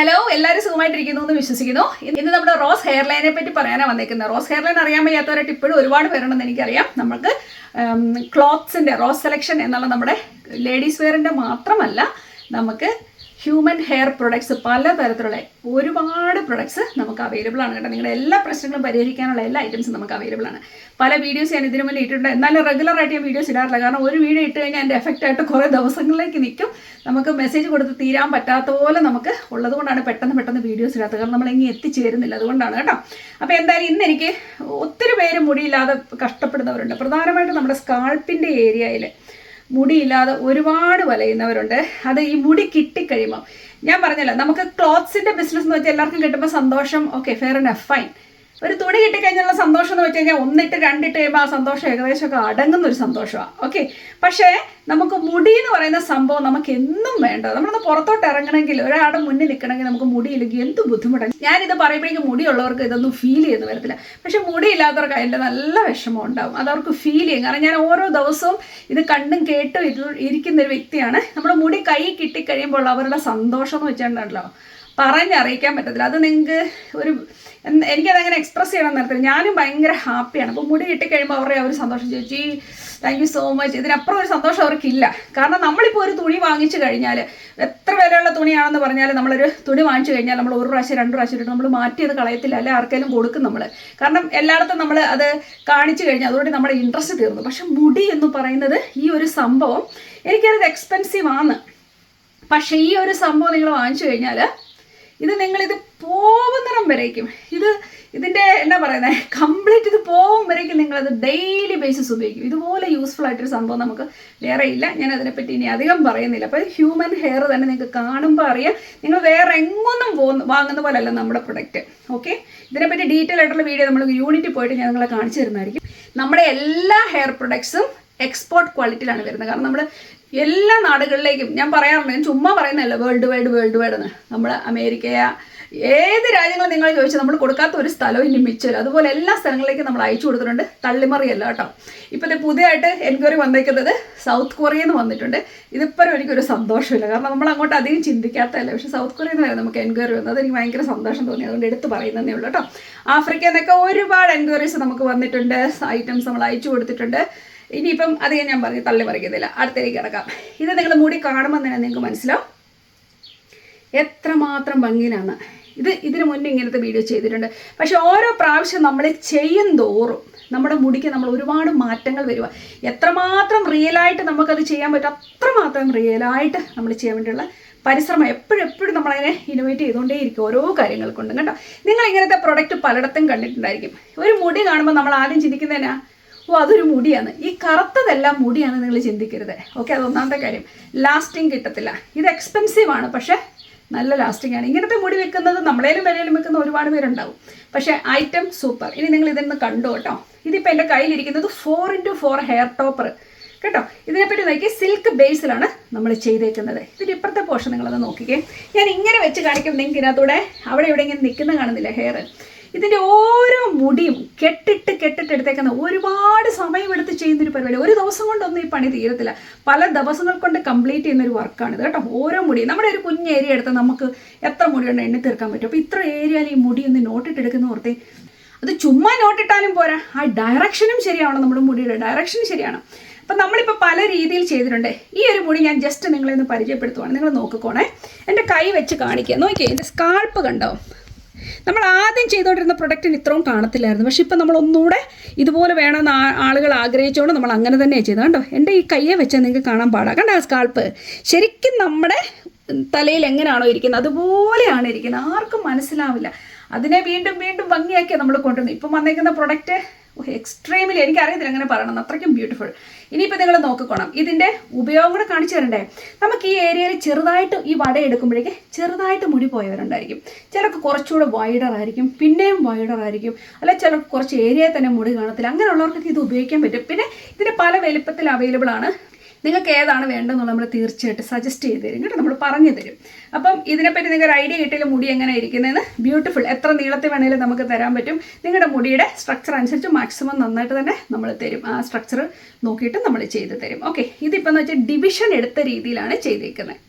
Hello എല്ലാവരും സുഖമായിട്ടിരിക്കുന്നു എന്ന് വിശ്വസിക്കുന്നു. ഇന്ന് നമ്മുടെ റോസ് ഹെയർ ലൈനെ പറ്റി പറയാനാണ് വന്നേക്കുന്നത്. റോസ് ഹെയർ ലൈൻ അറിയാൻ വയ്യാത്തവരായിട്ട് ഇപ്പോഴും ഒരുപാട് പേരുണ്ടെന്ന് എനിക്കറിയാം. നമുക്ക് ക്ലോത്ത്സിന്റെ റോസ് സെലക്ഷൻ എന്നുള്ള നമ്മുടെ ലേഡീസ് വെയറിന്റെ മാത്രമല്ല നമുക്ക് ഹ്യൂമൻ ഹെയർ പ്രൊഡക്ട്സ് പല തരത്തിലുള്ള ഒരുപാട് പ്രൊഡക്ട്സ് നമുക്ക് അവൈലബിൾ ആണ് കേട്ടോ. നിങ്ങളുടെ എല്ലാ പ്രശ്നങ്ങളും പരിഹരിക്കാനുള്ള എല്ലാ ഐറ്റംസും നമുക്ക് അവൈലബിൾ ആണ്. പല വീഡിയോസ് ഞാൻ ഇതിനു മുന്നേ ഇട്ടിട്ടുണ്ട്. എന്നാലും റെഗുലർ ആയിട്ട് ഞാൻ വീഡിയോസ് ഇടാറില്ല. കാരണം ഒരു വീഡിയോ ഇട്ട് കഴിഞ്ഞാൽ എന്റെ എഫക്റ്റ് ആയിട്ട് കുറേ ദിവസങ്ങളിലേക്ക് നിൽക്കും. നമുക്ക് മെസ്സേജ് കൊടുത്ത് തീരാൻ പറ്റാത്ത പോലെ നമുക്ക് ഉള്ളതുകൊണ്ടാണ് പെട്ടെന്ന് പെട്ടെന്ന് വീഡിയോസ് ഇടാത്തത്. കാരണം നമ്മൾ എങ്ങനെ എത്തിച്ചേരുന്നില്ല. അതുകൊണ്ടാണ് കേട്ടോ. അപ്പോൾ എന്തായാലും ഇന്ന് എനിക്ക് ഒത്തിരി പേര് മുടിയില്ലാതെ കഷ്ടപ്പെടുന്നവരുണ്ട്. പ്രധാനമായിട്ടും നമ്മുടെ സ്കാൾപ്പിന്റെ ഏരിയയിൽ മുടിയില്ലാതെ ഒരുപാട് വലയുന്നവരുണ്ട്. അത് ഈ മുടി കിട്ടിക്കഴിയുമ്പോൾ ഞാൻ പറഞ്ഞല്ലോ നമുക്ക് ക്ലോത്ത്സിന്റെ ബിസിനസ് എന്ന് വെച്ചാൽ എല്ലാവർക്കും കിട്ടുമ്പോൾ സന്തോഷം. ഓക്കെ ഫെയർ ആൻഡ് ഫൈൻ ഒരു തുണി കിട്ടിക്കഴിഞ്ഞുള്ള സന്തോഷം എന്ന് വെച്ച് കഴിഞ്ഞാൽ ഒന്നിട്ട് രണ്ടിട്ട് കഴിയുമ്പോൾ ആ സന്തോഷം ഏകദേശമൊക്കെ അടങ്ങുന്ന ഒരു സന്തോഷമാണ് ഓക്കെ പക്ഷേ നമുക്ക് മുടി എന്ന് പറയുന്ന സംഭവം നമുക്ക് എന്നും വേണ്ട. നമ്മളൊന്ന് പുറത്തോട്ട് ഇറങ്ങണമെങ്കിൽ ഒരാളുടെ മുന്നിൽ നിൽക്കണമെങ്കിൽ നമുക്ക് മുടി ഇല്ലെങ്കിൽ എന്ത് ബുദ്ധിമുട്ടാണ്? ഞാനിത് പറയുമ്പോഴേക്കും മുടിയുള്ളവർക്ക് ഇതൊന്നും ഫീൽ ചെയ്യുന്നു വരത്തില്ല. പക്ഷെ മുടി ഇല്ലാത്തവർക്ക് അതിന്റെ നല്ല വിഷമം ഉണ്ടാവും. അത് അവർക്ക് ഫീൽ ചെയ്യും. കാരണം ഞാൻ ഓരോ ദിവസവും ഇത് കണ്ടും കേട്ടും ഇരിക്കുന്ന ഒരു വ്യക്തിയാണ്. നമ്മുടെ മുടി കൈ കിട്ടിക്കഴിയുമ്പോൾ അവരുടെ സന്തോഷം എന്ന് വെച്ചിട്ടുണ്ടല്ലോ പറഞ്ഞറിയിക്കാൻ പറ്റത്തില്ല. അത് നിങ്ങൾക്ക് ഒരു എനിക്കതങ്ങനെ എക്സ്പ്രസ് ചെയ്യണം നടത്തില്ല ഞാനും ഭയങ്കര ഹാപ്പിയാണ് അപ്പോൾ മുടി കിട്ടിക്കഴിയുമ്പോൾ അവരുടെ അവർ സന്തോഷം ഈ താങ്ക് യു സോ മച്ച് ഇതിനപ്പുറം ഒരു സന്തോഷം അവർക്കില്ല. കാരണം നമ്മളിപ്പോൾ ഒരു തുണി വാങ്ങിച്ചു കഴിഞ്ഞാൽ എത്ര വിലയുള്ള തുണിയാണെന്ന് പറഞ്ഞാൽ നമ്മളൊരു തുണി വാങ്ങിച്ചു കഴിഞ്ഞാൽ നമ്മൾ ഒരു പ്രാവശ്യം രണ്ട് പ്രാവശ്യം ഇട്ട് നമ്മൾ മാറ്റിയത് കളയത്തില്ല. അല്ലെ ആർക്കെങ്കിലും കൊടുക്കും നമ്മൾ കാരണം എല്ലായിടത്തും നമ്മൾ അത് കാണിച്ചു കഴിഞ്ഞാൽ അതുകൊണ്ട് നമ്മുടെ ഇൻട്രസ്റ്റ് തീർന്നു. പക്ഷെ മുടി എന്ന് പറയുന്നത് ഈ ഒരു സംഭവം എനിക്കത് എക്സ്പെൻസീവ് ആണ്. പക്ഷേ ഈ ഒരു സംഭവം നിങ്ങൾ വാങ്ങിച്ചു കഴിഞ്ഞാൽ ഇത് നിങ്ങൾ നിങ്ങളിത് പോകുന്നിടം വരേക്കും. ഇത് ഇതിന്റെ എന്താ പറയുന്നത് കംപ്ലീറ്റ് ഇത് പോകും വരേക്കും നിങ്ങളത് ഡെയിലി ബേസിസ് ഉപയോഗിക്കും. ഇതുപോലെ യൂസ്ഫുൾ ആയിട്ടൊരു സംഭവം നമുക്ക് വേറെ ഇല്ല. ഞാൻ അതിനെപ്പറ്റി ഇനി അധികം പറയുന്നില്ല. അപ്പോൾ ഹ്യൂമൻ ഹെയർ തന്നെ നിങ്ങൾക്ക് കാണുമ്പോൾ അറിയാം. നിങ്ങൾ വേറെ എങ്ങൊന്നും പോകുന്ന വാങ്ങുന്ന പോലെയല്ല നമ്മുടെ പ്രൊഡക്റ്റ് ഓക്കെ ഇതിനെപ്പറ്റി ഡീറ്റെയിൽ ആയിട്ടുള്ള വീഡിയോ നമ്മൾ യൂണിറ്റിൽ പോയിട്ട് ഞാൻ നിങ്ങളെ കാണിച്ചു തരുന്നതായിരിക്കും. നമ്മുടെ എല്ലാ ഹെയർ പ്രൊഡക്ട്സും എക്സ്പോർട്ട് ക്വാളിറ്റിയിലാണ് വരുന്നത്. കാരണം നമ്മൾ എല്ലാ നാടുകളിലേക്കും ഞാൻ പറയാറുണ്ട് ഞാൻ ചുമ്മാ പറയുന്നതല്ല വേൾഡ് വൈഡ് വേൾഡ് വൈഡ് എന്ന്. നമ്മൾ അമേരിക്കയ ഏത് രാജ്യങ്ങൾ നിങ്ങൾ ചോദിച്ചാൽ നമ്മൾ കൊടുക്കാത്ത ഒരു സ്ഥലവും ഇനി മിച്ചല്ല അതുപോലെ എല്ലാ സ്ഥലങ്ങളിലേക്കും നമ്മൾ അയച്ചു കൊടുത്തിട്ടുണ്ട്. തള്ളിമറിയല്ല കേട്ടോ. ഇപ്പോഴത്തെ പുതിയതായിട്ട് എൻക്വയറി വന്നേക്കുന്നത് സൗത്ത് കൊറിയ എന്ന് വന്നിട്ടുണ്ട്. ഇതിപ്പോഴും എനിക്കൊരു സന്തോഷമില്ല. കാരണം നമ്മൾ അങ്ങോട്ട് അധികം ചിന്തിക്കാത്തതല്ല. പക്ഷേ സൗത്ത് കൊറിയ നിന്നാണ് നമുക്ക് എൻക്വയറി വന്നത്. എനിക്ക് ഭയങ്കര സന്തോഷം തോന്നി. അതുകൊണ്ട് എടുത്ത് പറയുന്നതേ ഉള്ളൂ കേട്ടോ. ആഫ്രിക്കയിൽ നിന്നൊക്കെ ഒരുപാട് എൻക്വയറീസ് നമുക്ക് വന്നിട്ടുണ്ട്. ഐറ്റംസ് നമ്മൾ അയച്ചു കൊടുത്തിട്ടുണ്ട്. ഇനിയിപ്പം അധികം ഞാൻ പറഞ്ഞ് തള്ളി പറിക്കുന്നില്ല. അടുത്തേക്ക് കിടക്കാം. ഇത് നിങ്ങൾ മുടി കാണുമ്പോൾ തന്നെ നിങ്ങൾക്ക് മനസ്സിലാവും. എത്രമാത്രം ഭംഗിയിലാണ്. ഇത് ഇതിനു മുന്നേ ഇങ്ങനത്തെ വീഡിയോ ചെയ്തിട്ടുണ്ട്. പക്ഷെ ഓരോ പ്രാവശ്യം നമ്മൾ ചെയ്യും തോറും നമ്മുടെ മുടിക്ക് നമ്മൾ ഒരുപാട് മാറ്റങ്ങൾ വരിക എത്രമാത്രം റിയലായിട്ട് നമുക്കത് ചെയ്യാൻ പറ്റും അത്രമാത്രം റിയലായിട്ട് നമ്മൾ ചെയ്യാൻ വേണ്ടിയുള്ള പരിശ്രമം എപ്പോഴും എപ്പോഴും നമ്മളതിനെ ഇന്നോവേറ്റ് ചെയ്തുകൊണ്ടേയിരിക്കും ഓരോ കാര്യങ്ങൾ കൊണ്ടും കേട്ടോ. നിങ്ങൾ ഇങ്ങനത്തെ പ്രൊഡക്റ്റ് പലയിടത്തും കണ്ടിട്ടുണ്ടായിരിക്കും. ഒരു മുടി കാണുമ്പോൾ നമ്മൾ ആദ്യം ചിന്തിക്കുന്നതിനാ ഓ അതൊരു മുടിയാണ്. ഈ കറുത്തതെല്ലാം മുടിയാണ് നിങ്ങൾ ചിന്തിക്കരുത്. ഓക്കെ അതൊന്നാമത്തെ കാര്യം. ലാസ്റ്റിംഗ് കിട്ടത്തില്ല. ഇത് എക്സ്പെൻസീവ് ആണ് പക്ഷേ നല്ല ലാസ്റ്റിംഗ് ആണ്. ഇങ്ങനത്തെ മുടി വെക്കുന്നത് നമ്മളേലും വിലയിലും വെക്കുന്ന ഒരുപാട് പേരുണ്ടാവും. പക്ഷേ ഐറ്റം സൂപ്പർ ഇനി നിങ്ങൾ ഇതൊന്ന് കണ്ടു കേട്ടോ. ഇതിപ്പോൾ എന്റെ കയ്യിലിരിക്കുന്നത് four into four hair topper കേട്ടോ? ഇതിനെപ്പറ്റി നോക്കി സിൽക്ക് ബേസിലാണ് നമ്മൾ ചെയ്തേക്കുന്നത്. ഇതിന്റെ ഇപ്പുറത്തെ പോർഷൻ നിങ്ങളത് നോക്കിക്കേ. ഞാൻ ഇങ്ങനെ വെച്ച് കാണിക്കും. നിങ്ങൾക്ക് ഇതിനകത്തൂടെ അവിടെ ഇവിടെ ഇങ്ങനെ നിൽക്കുന്ന കാണുന്നില്ല ഹെയർ ഇതിന്റെ ഓരോ മുടിയും കെട്ടിട്ട് കെട്ടിട്ട് എടുത്തേക്കുന്ന ഒരുപാട് സമയമെടുത്ത് ചെയ്യുന്നൊരു പരിപാടി. ഒരു ദിവസം കൊണ്ടൊന്നും ഈ പണി തീരത്തില്ല. പല ദിവസങ്ങൾ കൊണ്ട് കംപ്ലീറ്റ് ചെയ്യുന്ന ഒരു വർക്കാണ് ഇത് കേട്ടോ. ഓരോ മുടി നമ്മുടെ ഒരു കുഞ്ഞ് ഏരിയ എടുത്ത് നമുക്ക് എത്ര മുടിയുണ്ട് എണ്ണി തീർക്കാൻ പറ്റും. അപ്പോൾ ഇത്ര ഏരിയയിൽ ഈ മുടി ഒന്ന് നോട്ടിട്ടെടുക്കുന്ന ഓർത്തേ അത് ചുമ്മാ നോട്ടിട്ടാലും പോരാ. ആ ഡയറക്ഷനും ശരിയാവണം നമ്മുടെ മുടിയുടെ ഡയറക്ഷൻ ശരിയാണ്. അപ്പം നമ്മളിപ്പോൾ പല രീതിയിൽ ചെയ്തിട്ടുണ്ട്. ഈ ഒരു മുടി ഞാൻ ജസ്റ്റ് നിങ്ങളെ ഒന്ന് പരിചയപ്പെടുത്തുവാണ്. നിങ്ങൾ നോക്കിക്കോണേ. എന്റെ കൈ വെച്ച് കാണിക്കുക നോക്കിയേ എന്റെ സ്കാൾപ്പ് കണ്ടോ? നമ്മൾ ആദ്യം ചെയ്തുകൊണ്ടിരുന്ന പ്രൊഡക്റ്റിന് ഇത്രയും കാണത്തില്ലായിരുന്നു. പക്ഷെ ഇപ്പം നമ്മൾ ഒന്നുകൂടെ ഇതുപോലെ വേണമെന്ന് ആളുകൾ ആഗ്രഹിച്ചുകൊണ്ട് നമ്മൾ അങ്ങനെ തന്നെയാണ് ചെയ്തത്. കണ്ടോ? എന്റെ ഈ കയ്യെ വെച്ചാൽ നിങ്ങൾക്ക് കാണാൻ പാടാം. കണ്ടോ ആ സ്കാൾപ്പ് ശരിക്കും നമ്മുടെ തലയിൽ എങ്ങനെയാണോ ഇരിക്കുന്നത്? അതുപോലെയാണ് ഇരിക്കുന്നത്. ആർക്കും മനസ്സിലാവില്ല. അതിനെ വീണ്ടും വീണ്ടും ഭംഗിയാക്കിയാണ് നമ്മൾ കൊണ്ടുവന്നത് ഇപ്പം വന്നേക്കുന്ന പ്രൊഡക്റ്റ് എക്സ്ട്രീമിലി എനിക്കറിയത്തില്ല എങ്ങനെ പറയണം അത്രയ്ക്കും ബ്യൂട്ടിഫുൾ ഇനിയിപ്പോൾ നിങ്ങൾ നോക്കിക്കോണം. ഇതിന്റെ ഉപയോഗം കൂടെ കാണിച്ചു തരണ്ടേ? നമുക്ക് ഈ ഏരിയയിൽ ചെറുതായിട്ട് ഈ വട എടുക്കുമ്പോഴേക്ക് ചെറുതായിട്ട് മുടി പോയവരുണ്ടായിരിക്കും. ചിലർക്ക് കുറച്ചുകൂടെ വൈഡർ ആയിരിക്കും പിന്നെയും വൈഡർ ആയിരിക്കും. അല്ല ചിലർക്ക് കുറച്ച് ഏരിയയിൽ തന്നെ മുടി കാണത്തില്ല. അങ്ങനെയുള്ളവർക്കൊക്കെ ഇത് ഉപയോഗിക്കാൻ പറ്റും. പിന്നെ ഇതിന്റെ പല വലുപ്പത്തിൽ അവൈലബിൾ ആണ് നിങ്ങൾക്ക് ഏതാണ് വേണ്ടതെന്നുള്ള നമ്മൾ തീർച്ചയായിട്ടും സജസ്റ്റ് ചെയ്ത് തരും കേട്ടോ നമ്മൾ പറഞ്ഞു തരും. അപ്പം ഇതിനെപ്പറ്റി നിങ്ങൾക്ക് ഒരു ഐഡിയ കിട്ടിയാൽ മുടി എങ്ങനെ ഇരിക്കുന്നതെന്ന് ബ്യൂട്ടിഫുൾ എത്ര നീളത്തിൽ വേണമെങ്കിലും നമുക്ക് തരാൻ പറ്റും. നിങ്ങളുടെ മുടിയുടെ സ്ട്രക്ചർ അനുസരിച്ച് മാക്സിമം നന്നായിട്ട് തന്നെ നമ്മൾ തരും. ആ സ്ട്രക്ചർ നോക്കിയിട്ട് നമ്മൾ ചെയ്ത് തരും. ഓക്കെ ഇതിപ്പോൾ എന്ന് വെച്ചാൽ ഡിവിഷൻ എടുത്ത രീതിയിലാണ് ചെയ്തേക്കുന്നത്.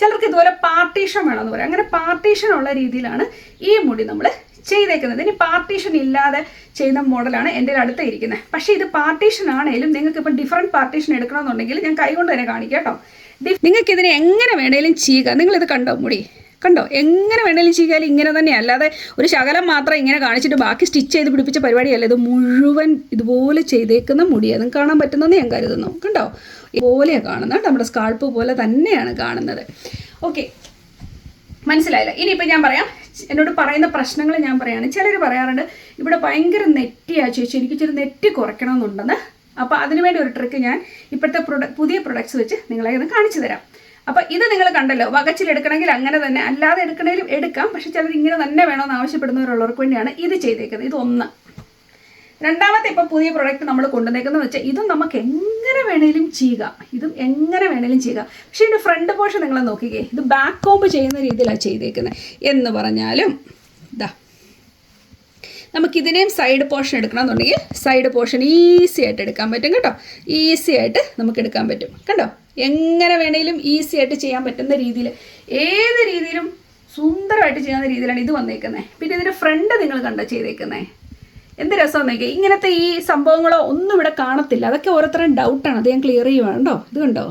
ചിലർക്ക് ഇതുപോലെ പാർട്ടീഷൻ വേണമെന്ന് പറയാം. അങ്ങനെ പാർട്ടീഷൻ ഉള്ള രീതിയിലാണ് ഈ മുടി നമ്മൾ ചെയ്തേക്കുന്നത്. ഇനി പാർട്ടീഷൻ ഇല്ലാതെ ചെയ്യുന്ന മോഡലാണ് എന്റെ അടുത്ത് ഇരിക്കുന്നത്. പക്ഷേ ഇത് പാർട്ടീഷൻ ആണെങ്കിലും നിങ്ങൾക്ക് ഇപ്പം ഡിഫറെന്റ് പാർട്ടീഷൻ എടുക്കണമെന്നുണ്ടെങ്കിൽ ഞാൻ കൈകൊണ്ട് തന്നെ കാണിക്കാം കേട്ടോ. നിങ്ങൾക്ക് ഇതിനെ എങ്ങനെ വേണേലും ചെയ്യുക. നിങ്ങളിത് കണ്ടോ മുടി? കണ്ടോ? എങ്ങനെ വേണേലും ചെയ്യാലും ഇങ്ങനെ തന്നെ അല്ലാതെ ഒരു ശകലം മാത്രം ഇങ്ങനെ കാണിച്ചിട്ട് ബാക്കി സ്റ്റിച്ച് ചെയ്ത് പിടിപ്പിച്ച പരിപാടിയല്ല. ഇത് മുഴുവൻ ഇതുപോലെ ചെയ്തേക്കുന്ന മുടിയാണ് നിങ്ങൾക്ക് കാണാൻ പറ്റുന്നെന്ന് ഞാൻ കരുതുന്നു. കണ്ടോ? ഇതുപോലെയാണ് കാണുന്നത്. നമ്മുടെ സ്കാൾപ്പ് പോലെ തന്നെയാണ് കാണുന്നത്. ഓക്കെ മനസ്സിലായില്ല. ഇനിയിപ്പോൾ ഞാൻ പറയാം. എന്നോട് പറയുന്ന പ്രശ്നങ്ങൾ ഞാൻ പറയാണ് ചിലർ പറയാറുണ്ട് ഇവിടെ ഭയങ്കര നെറ്റിയാ ചേച്ചി എനിക്ക് ഇച്ചിരി നെറ്റി കുറയ്ക്കണമെന്നുണ്ടെന്ന്. അപ്പോൾ അതിനുവേണ്ടി ഒരു ട്രിക്ക് ഞാൻ ഇപ്പോഴത്തെ പ്രൊഡ പുതിയ പ്രൊഡക്ട്സ് വെച്ച് നിങ്ങളെ ഒന്ന് കാണിച്ചു തരാം. അപ്പോൾ ഇത് നിങ്ങൾ കണ്ടല്ലോ വകച്ചിലെടുക്കണമെങ്കിൽ അങ്ങനെ തന്നെ. അല്ലാതെ എടുക്കണമെങ്കിലും എടുക്കാം. പക്ഷെ ചിലർ ഇങ്ങനെ തന്നെ വേണമെന്ന് ആവശ്യപ്പെടുന്നവരുള്ളവർക്ക് വേണ്ടിയാണ് ഇത് ചെയ്തേക്കുന്നത്. ഇത് ഒന്ന്. രണ്ടാമത്തെ ഇപ്പം പുതിയ പ്രൊഡക്റ്റ് നമ്മൾ കൊണ്ടുവന്നേക്കുന്നത് വെച്ചാൽ ഇതും നമുക്ക് എങ്ങനെ വേണേലും ചെയ്യുക. ഇതും എങ്ങനെ വേണേലും ചെയ്യുക. പക്ഷേ ഇതിന്റെ ഫ്രണ്ട് പോർഷൻ നിങ്ങൾ നോക്കിക്കേ. ഇത് ബാക്ക് കോമ്പ് ചെയ്യുന്ന രീതിയിലാണ് ചെയ്തേക്കുന്നത് എന്ന് പറഞ്ഞാലും ഇതാ നമുക്കിതിനെയും സൈഡ് പോർഷൻ എടുക്കണമെന്നുണ്ടെങ്കിൽ സൈഡ് പോർഷൻ ഈസി ആയിട്ട് എടുക്കാൻ പറ്റും കേട്ടോ. ഈസി ആയിട്ട് നമുക്ക് എടുക്കാൻ പറ്റും. കണ്ടോ? എങ്ങനെ വേണേലും ഈസി ആയിട്ട് ചെയ്യാൻ പറ്റുന്ന രീതിയിൽ ഏത് രീതിയിലും സുന്ദരമായിട്ട് ചെയ്യാവുന്ന രീതിയിലാണ് ഇത് വന്നേക്കുന്നത് പിന്നെ ഇതിന്റെ ഫ്രണ്ട് നിങ്ങൾ കണ്ടോ ചെയ്തേക്കുന്നത് എന്ത് രസം നോക്കിയാൽ ഇങ്ങനത്തെ ഈ സംഭവങ്ങളോ ഒന്നും ഇവിടെ കാണത്തില്ല. അതൊക്കെ ഓരോരുത്തരും ഡൗട്ടാണ് അത് ഞാൻ ക്ലിയർ ചെയ്യുവാണ് കേട്ടോ ഇത് കണ്ടോ?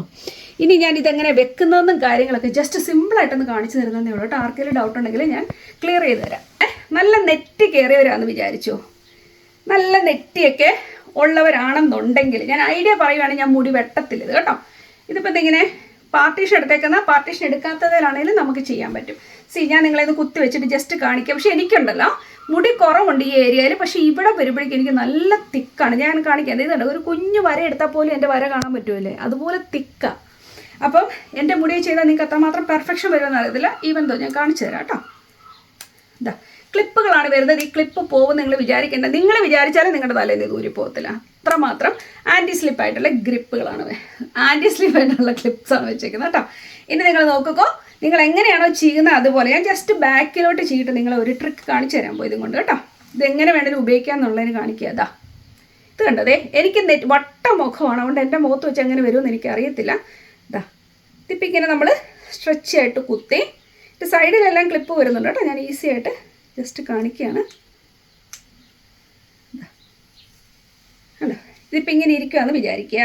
ഇനി ഞാൻ ഇതെങ്ങനെ വെക്കുന്നതെന്നും കാര്യങ്ങളൊക്കെ ജസ്റ്റ് സിമ്പിളായിട്ടൊന്ന് കാണിച്ചു തരുന്നതേ ഉള്ളൂ കേട്ടോ. ആർക്കെങ്കിലും ഡൗട്ട് ഉണ്ടെങ്കിൽ ഞാൻ ക്ലിയർ ചെയ്ത് തരാം. നല്ല നെറ്റ് കയറിയവരാന്ന് വിചാരിച്ചോ. നല്ല നെറ്റിയൊക്കെ ഉള്ളവരാണെന്നുണ്ടെങ്കിൽ ഞാൻ ഐഡിയ പറയുവാണെങ്കിൽ ഞാൻ മുടി വെട്ടത്തില്ല. ഇത് കേട്ടോ ഇതിപ്പോൾ ഇതിങ്ങനെ? പാർട്ടീഷൻ എടുത്തേക്കുന്ന പാർട്ടീഷൻ എടുക്കാത്തതിലാണെങ്കിലും നമുക്ക് ചെയ്യാൻ പറ്റും. സി ഞാൻ നിങ്ങളെ ഇത് കുത്തി വെച്ചിട്ട് ജസ്റ്റ് കാണിക്കാം. പക്ഷെ എനിക്കുണ്ടല്ലോ. മുടി കുറവുണ്ട് ഈ ഏരിയയിൽ പക്ഷേ ഇവിടെ വരുമ്പോഴേക്കും എനിക്ക് നല്ല തിക്കാണ്. ഞാൻ കാണിക്കാം. ഇതുണ്ട് ഒരു കുഞ്ഞു വര എടുത്താൽ പോലും എന്റെ വര കാണാൻ പറ്റുമല്ലേ അതുപോലെ തിക്കാണ് അപ്പം എന്റെ മുടി ചെയ്താൽ നിങ്ങൾക്ക് അത്രമാത്രം പെർഫെക്ഷൻ വരുമെന്ന് അറിയത്തില്ല. ഈവൻ തോ ഞാൻ കാണിച്ചു തരാം കേട്ടോ. ഇതാ ക്ലിപ്പുകളാണ് വരുന്നത്. ഈ ക്ലിപ്പ് പോകും നിങ്ങൾ വിചാരിക്കേണ്ട. നിങ്ങൾ വിചാരിച്ചാലും നിങ്ങളുടെ തലേന്ന് ഊരി പോകത്തില്ല. അത്രമാത്രം ആന്റി സ്ലിപ്പായിട്ടുള്ള ഗ്രിപ്പുകളാണ് ആന്റി സ്ലിപ്പായിട്ടുള്ള ക്ലിപ്സാണ് വെച്ചേക്കുന്നത് കേട്ടോ. ഇനി നിങ്ങൾ നോക്കുക നിങ്ങൾ എങ്ങനെയാണോ ചെയ്യുന്നത് അതുപോലെ ഞാൻ ജസ്റ്റ് ബാക്കിലോട്ട് ചെയ്തിട്ട് നിങ്ങൾ ഒരു ട്രിക്ക് കാണിച്ചു തരാൻ പോയതും കൊണ്ട് കേട്ടോ. ഇത് എങ്ങനെ വേണമെങ്കിലും ഉപയോഗിക്കാം എന്നുള്ളതിന് കാണിക്കുക അതാ ഇത് കണ്ടതേ എനിക്ക് വട്ട മുഖമാണ്. അതുകൊണ്ട് എന്റെ മുഖത്ത് വെച്ച് എങ്ങനെ വരുമെന്ന് എനിക്ക് അറിയത്തില്ല ഇതാ ഇതിപ്പോൾ ഇങ്ങനെ നമ്മൾ സ്ട്രെച്ച് ആയിട്ട് കുത്തി ഇത് സൈഡിലെല്ലാം ക്ലിപ്പ് വരുന്നുണ്ട് കേട്ടോ. ഞാൻ ഈസി ആയിട്ട് ജസ്റ്റ് കാണിക്കുകയാണ്. ഇതിപ്പോൾ ഇങ്ങനെ ഇരിക്കുകയെന്ന് വിചാരിക്കുക.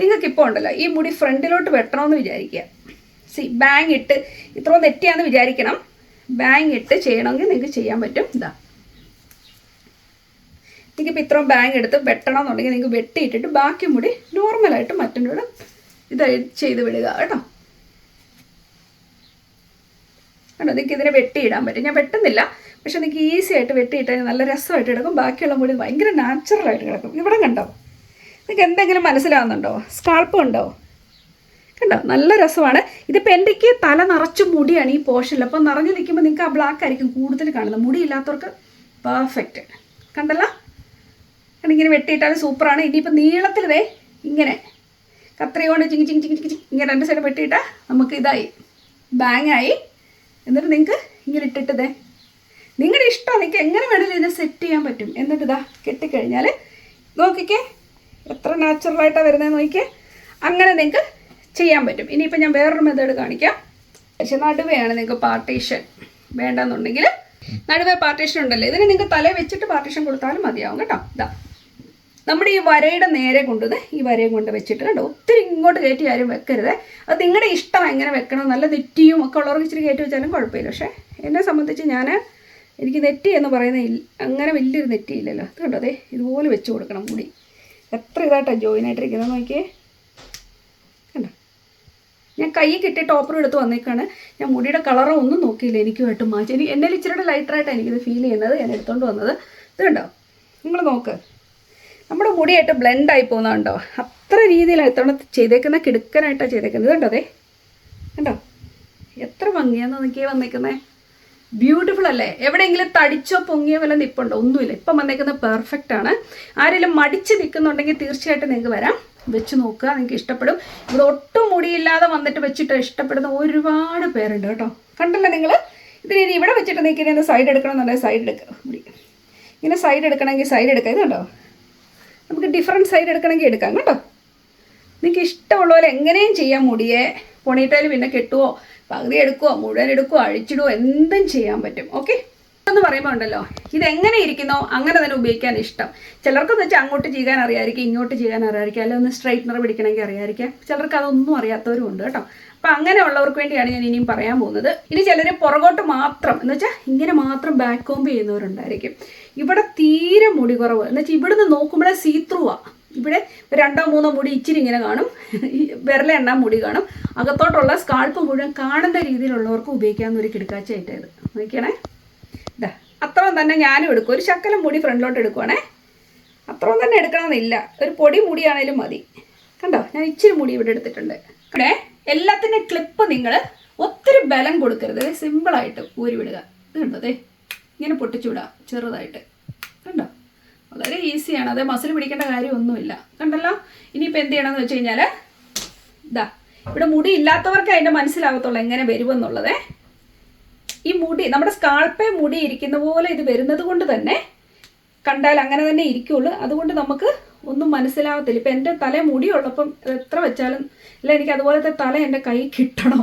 നിങ്ങൾക്കിപ്പോൾ ഉണ്ടല്ലോ ഈ മുടി ഫ്രണ്ടിലോട്ട് വെട്ടണമെന്ന് വിചാരിക്കുക. സി ബാങ് ഇട്ട് ഇത്രയും തെറ്റിയാന്ന് വിചാരിക്കണം. ബാങ് ഇട്ട് ചെയ്യണമെങ്കിൽ നിങ്ങൾക്ക് ചെയ്യാൻ പറ്റും. ഇതാ. നിങ്ങൾക്കിപ്പോൾ ഇത്രയും ബാങ് എടുത്ത് വെട്ടണം എന്നുണ്ടെങ്കിൽ നിങ്ങൾക്ക് വെട്ടിയിട്ടിട്ട് ബാക്കി മുടി നോർമലായിട്ട് മറ്റൊരു ഇത് ചെയ്ത് വിടുക കേട്ടോ. കേട്ടോ നിങ്ങൾക്ക് ഇതിനെ വെട്ടിയിടാൻ പറ്റും. ഞാൻ വെട്ടുന്നില്ല പക്ഷെ നിങ്ങൾക്ക് ഈസി ആയിട്ട് വെട്ടിയിട്ടാൽ നല്ല രസമായിട്ട് എടുക്കും ബാക്കിയുള്ള മുടി ഭയങ്കര നാച്ചുറലായിട്ട് കിടക്കും. ഇവിടെ കണ്ടോ? നിങ്ങൾക്ക് എന്തെങ്കിലും മനസ്സിലാവുന്നുണ്ടോ? സ്കാൾപ്പ് ഉണ്ടോ? കണ്ടോ? നല്ല രസമാണ്. ഇതിപ്പോൾ എന്റെക്ക് തല നിറച്ച് മുടിയാണ് ഈ പോർഷനിൽ അപ്പോൾ നിറഞ്ഞു നിൽക്കുമ്പോൾ നിങ്ങൾക്ക് ആ ബ്ലാക്ക് ആയിരിക്കും കൂടുതൽ കാണുന്നത്. മുടിയില്ലാത്തവർക്ക് പെർഫെക്റ്റ് കണ്ടല്ലോ? കാരണം ഇങ്ങനെ വെട്ടിയിട്ടാലും സൂപ്പറാണ് ഇനിയിപ്പോൾ നീളത്തിലതേ ഇങ്ങനെ. കത്രയോണ്ട് ചിങ് ചിങ് ചിങ് ചിങ് ഇങ്ങനെ രണ്ട് സൈഡ് വെട്ടിയിട്ടാൽ നമുക്ക് ഇതായി. ബാങ്ങായി എന്നിട്ട് നിങ്ങൾക്ക് ഇങ്ങനെ ഇട്ടിട്ടതേ നിങ്ങളുടെ ഇഷ്ടം നിങ്ങൾക്ക് എങ്ങനെ വേണമെങ്കിലും ഇതിനെ സെറ്റ് ചെയ്യാൻ പറ്റും. എന്നിട്ട് ഇതാ കെട്ടിക്കഴിഞ്ഞാൽ നോക്കിക്കേ. എത്ര നാച്ചുറലായിട്ടാണ് വരുന്നത് നോക്കിക്കേ. അങ്ങനെ നിങ്ങൾക്ക് ചെയ്യാൻ പറ്റും. ഇനിയിപ്പോൾ ഞാൻ വേറൊരു മെത്തേഡ് കാണിക്കാം. പക്ഷെ നടുവെയാണ് നിങ്ങൾക്ക് പാർട്ടീഷൻ വേണ്ടെന്നുണ്ടെങ്കിൽ നടുവേ പാർട്ടീഷൻ ഉണ്ടല്ലോ. ഇതിന് നിങ്ങൾക്ക് തല വെച്ചിട്ട് പാർട്ടീഷൻ കൊടുത്താലും മതിയാവും കേട്ടോ. ഇതാ നമ്മുടെ ഈ വരയുടെ നേരെ കൊണ്ടുവന്ന് ഈ വരയും കൊണ്ട് വെച്ചിട്ട് കണ്ടോ? ഒത്തിരി ഇങ്ങോട്ട് കയറ്റി ആരും വെക്കരുത്. അത് നിങ്ങളുടെ ഇഷ്ടം എങ്ങനെ വെക്കണം. നല്ല നെറ്റിയും ഒക്കെ ഉള്ളവർക്ക് ഇച്ചിരി കയറ്റി വെച്ചാലും കുഴപ്പമില്ല. പക്ഷേ എന്നെ സംബന്ധിച്ച് ഞാൻ എനിക്ക് നെറ്റി എന്ന് പറയുന്ന അങ്ങനെ വലിയൊരു നെറ്റി ഇല്ലല്ലോ അത് കണ്ടോ? അതെ ഇതുപോലെ വെച്ച് കൊടുക്കണം മുടി. എത്ര ഇതായിട്ടാണ് ജോയിൻ ആയിട്ടിരിക്കുന്നത്? നോക്കിയേ. ഞാൻ കൈ കിട്ടി ടോപ്പർ എടുത്ത് വന്നേക്കാണ്. ഞാൻ മുടിയുടെ കളറോ ഒന്നും നോക്കിയില്ല എനിക്കുമായിട്ട് മാറ്റി എനിക്ക് എന്നെ ഇച്ചിരി ലൈറ്ററായിട്ടാണ് എനിക്കിത് ഫീൽ ചെയ്യുന്നത്. ഞാൻ എടുത്തുകൊണ്ട് വന്നത്. ഇത് കണ്ടോ? നിങ്ങൾ നോക്ക്. നമ്മുടെ മുടിയായിട്ട് ബ്ലെൻഡായി പോകുന്നതുണ്ടോ അത്ര രീതിയിലാണ് ഇത്തവണ ചെയ്തേക്കുന്ന കിടുക്കനായിട്ടാണ് ചെയ്തേക്കുന്നത് കണ്ടോ അതെ കണ്ടോ? എത്ര ഭംഗിയാന്ന് നോക്കിയേ വന്നേക്കുന്നത് ബ്യൂട്ടിഫുൾ അല്ലേ? എവിടെയെങ്കിലും തടിച്ചോ പൊങ്ങിയോ വല്ല നിപ്പുണ്ടോ? ഒന്നുമില്ല. ഇപ്പം വന്നേക്കുന്നത് പെർഫെക്റ്റ് ആണ്. ആരെങ്കിലും മടിച്ച് നിൽക്കുന്നുണ്ടെങ്കിൽ തീർച്ചയായിട്ടും നിങ്ങൾക്ക് വരാം. വെച്ച് നോക്കുക. നിങ്ങൾക്ക് ഇഷ്ടപ്പെടും. ഇവിടെ ഒട്ടും മുടിയില്ലാതെ വന്നിട്ട് വെച്ചിട്ട് ഇഷ്ടപ്പെടുന്ന ഒരുപാട് പേരുണ്ട് കേട്ടോ. കണ്ടല്ലോ നിങ്ങൾ ഇതിന് ഇനി ഇവിടെ വെച്ചിട്ട് നിങ്ങൾക്ക് ഇനി സൈഡ് എടുക്കണം എടുക്കണമെന്നുണ്ടെങ്കിൽ സൈഡ് എടുക്കുക മുടി. ഇങ്ങനെ സൈഡ് എടുക്കണമെങ്കിൽ സൈഡ് എടുക്കുക ഇത് കണ്ടോ? നമുക്ക് ഡിഫറെന്റ് സൈഡ് എടുക്കണമെങ്കിൽ എടുക്കാം കേട്ടോ. നിങ്ങൾക്ക് ഇഷ്ടമുള്ള പോലെ എങ്ങനെയും ചെയ്യാം മുടിയെ. പൊണിയിട്ടാലും പിന്നെ കെട്ടുവോ? പകുതി എടുക്കുവോ? മുഴുവൻ എടുക്കുവോ? അഴിച്ചിടുവോ? എന്തും ചെയ്യാൻ പറ്റും. ഓക്കെ എന്ന് പറയുമ്പോൾ ഉണ്ടല്ലോ ഇതെങ്ങനെ ഇരിക്കുന്നോ അങ്ങനെ തന്നെ ഉപയോഗിക്കാൻ ഇഷ്ടം. ചിലർക്കെന്ന് വെച്ചാൽ അങ്ങോട്ട് ചെയ്യാൻ അറിയാമായിരിക്കും ഇങ്ങോട്ട് ചെയ്യാൻ അറിയാമായിരിക്കും അല്ലെങ്കിൽ ഒന്ന് സ്ട്രൈറ്റ്നർ പിടിക്കണമെങ്കിൽ അറിയാമായിരിക്കും ചിലർക്ക് അതൊന്നും അറിയാത്തവരും ഉണ്ട് കേട്ടോ. അപ്പം അങ്ങനെയുള്ളവർക്ക് വേണ്ടിയാണ് ഞാൻ ഇനിയും പറയാൻ പോകുന്നത്. ഇനി ചിലർ പുറകോട്ട് മാത്രം എന്ന് വെച്ചാൽ ഇങ്ങനെ മാത്രം ബാക്ക് കോമ്പ് ചെയ്യുന്നവരുണ്ടായിരിക്കും. ഇവിടെ തീരെ മുടി കുറവ് എന്ന് വെച്ചാൽ ഇവിടുന്ന് നോക്കുമ്പോഴേ സീത്രുവാ ഇവിടെ രണ്ടോ മൂന്നോ മുടി ഇച്ചിരി ഇങ്ങനെ കാണും വിരലെ എണ്ണാൻ മുടി കാണും. അകത്തോട്ടുള്ള സ്കാൾപ്പ് മുഴുവൻ കാണുന്ന രീതിയിലുള്ളവർക്ക് ഉപയോഗിക്കാവുന്ന ഒരു കിടക്കാച്ചയായിട്ടത് നോക്കിയാണേ? അത്രയും തന്നെ ഞാനും എടുക്കും. ഒരു ശക്കലം മുടി ഫ്രണ്ടിലോട്ട് എടുക്കുവാണേ. അത്രയും തന്നെ എടുക്കണമെന്നില്ല. ഒരു പൊടി മുടിയാണേലും മതി. കണ്ടോ? ഞാൻ ഇച്ചിരി മുടി ഇവിടെ എടുത്തിട്ടുണ്ട്. ഇവിടെ എല്ലാത്തിന്റെ ക്ലിപ്പ് നിങ്ങൾ ഒത്തിരി ബലം കൊടുക്കരുത്. സിമ്പിളായിട്ട് ഊരി വിടുക ഇത് കണ്ടോ? ദേ ഇങ്ങനെ പൊട്ടിച്ചു വിടുക ചെറുതായിട്ട്. കണ്ടോ? വളരെ ഈസിയാണ്. അത് മസിൽ പിടിക്കേണ്ട കാര്യമൊന്നുമില്ല. കണ്ടല്ലോ? ഇനിയിപ്പോൾ എന്ത് ചെയ്യണമെന്ന് വെച്ച് കഴിഞ്ഞാൽ ഇതാ ഇവിടെ മുടി ഇല്ലാത്തവർക്ക് അതിന്റെ മനസ്സിലാകത്തുള്ളൂ എങ്ങനെ വരുമെന്നുള്ളതേ. ഈ മുടി നമ്മുടെ സ്കാൾപ്പേ മുടി ഇരിക്കുന്ന പോലെ ഇത് വരുന്നത് കൊണ്ട് തന്നെ കണ്ടാൽ അങ്ങനെ തന്നെ ഇരിക്കുള്ളൂ. അതുകൊണ്ട് നമുക്ക് ഒന്നും മനസ്സിലാവത്തില്ല. ഇപ്പം എന്റെ തല മുടിയുള്ളപ്പം എത്ര വെച്ചാലും ഇല്ല എനിക്ക് അതുപോലത്തെ തല എന്റെ കൈ കിട്ടണം.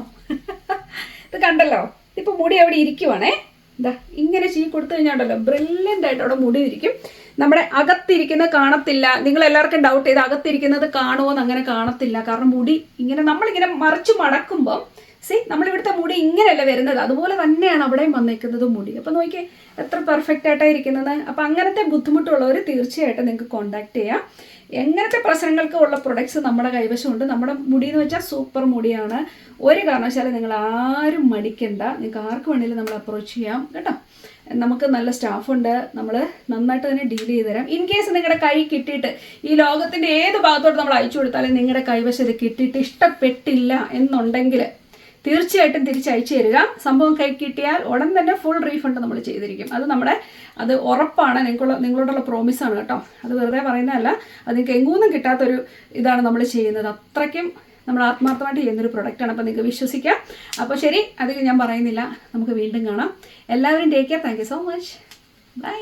ഇത് കണ്ടല്ലോ? ഇപ്പം മുടി അവിടെ ഇരിക്കുവാണേ. എന്താ ഇങ്ങനെ ചീ കൊടുത്തു കഴിഞ്ഞാണ്ടല്ലോ ബ്രില്യന്റ് ആയിട്ട് അവിടെ മുടി ഇരിക്കും. നമ്മുടെ അകത്തിരിക്കുന്നത് കാണത്തില്ല. നിങ്ങൾ എല്ലാവർക്കും ഡൗട്ട് ചെയ്ത് അകത്തിരിക്കുന്നത് കാണുമോ എന്ന് അങ്ങനെ കാണത്തില്ല. കാരണം മുടി ഇങ്ങനെ നമ്മളിങ്ങനെ മറിച്ച് മടക്കുമ്പം സി നമ്മളിവിടുത്തെ മുടി ഇങ്ങനെയല്ല വരുന്നത്? അതുപോലെ തന്നെയാണ് അവിടെയും വന്നേക്കുന്നത് മുടി. അപ്പോൾ നോക്കിയേ എത്ര പെർഫെക്റ്റ് ആയിട്ടാണ് ഇരിക്കുന്നത്. അപ്പോൾ അങ്ങനത്തെ ബുദ്ധിമുട്ടുള്ളവർ തീർച്ചയായിട്ടും നിങ്ങൾക്ക് കോൺടാക്ട് ചെയ്യാം. എങ്ങനത്തെ പ്രശ്നങ്ങൾക്ക് ഉള്ള പ്രൊഡക്ട്സ് നമ്മുടെ കൈവശമുണ്ട്. നമ്മുടെ മുടി എന്ന് വെച്ചാൽ സൂപ്പർ മുടിയാണ്. ഒരു കാരണവശാലും നിങ്ങൾ ആരും മടിക്കണ്ട. നിങ്ങൾക്ക് ആർക്ക് വേണമെങ്കിലും നമ്മൾ അപ്രോച്ച് ചെയ്യാം. കേട്ടോ? നമുക്ക് നല്ല സ്റ്റാഫുണ്ട് നമ്മൾ നന്നായിട്ട് തന്നെ ഡീൽ ചെയ്ത് തരാം. ഇൻ കേസ് നിങ്ങളുടെ കൈ കിട്ടിയിട്ട് ഈ ലോകത്തിന്റെ ഏത് ഭാഗത്തോട്ട് നമ്മൾ അയച്ചു കൊടുത്താലും നിങ്ങളുടെ കൈവശം ഇത് കിട്ടിയിട്ട് ഇഷ്ടപ്പെട്ടില്ല എന്നുണ്ടെങ്കിൽ തീർച്ചയായിട്ടും തിരിച്ചയച്ചു തരിക. സംഭവം കൈ കിട്ടിയാൽ ഉടൻ തന്നെ ഫുൾ റീഫണ്ട് നമ്മൾ ചെയ്തിരിക്കും. അത് നമ്മുടെ അത് ഉറപ്പാണ്. നിങ്ങൾക്കുള്ള നിങ്ങളോടുള്ള പ്രോമിസാണ് കേട്ടോ. അത് വെറുതെ പറയുന്നതല്ല. അത് നിങ്ങൾക്ക് എങ്ങൂന്നും കിട്ടാത്തൊരു ഇതാണ് നമ്മൾ ചെയ്യുന്നത്. അത്രയ്ക്കും നമ്മൾ ആത്മാർത്ഥമായിട്ട് ചെയ്യുന്നൊരു പ്രൊഡക്റ്റാണ് അപ്പോൾ നിങ്ങൾക്ക് വിശ്വസിക്കാം. അപ്പോൾ ശരി അത് ഞാൻ പറയുന്നില്ല. നമുക്ക് വീണ്ടും കാണാം. എല്ലാവരും take care thank you so much bye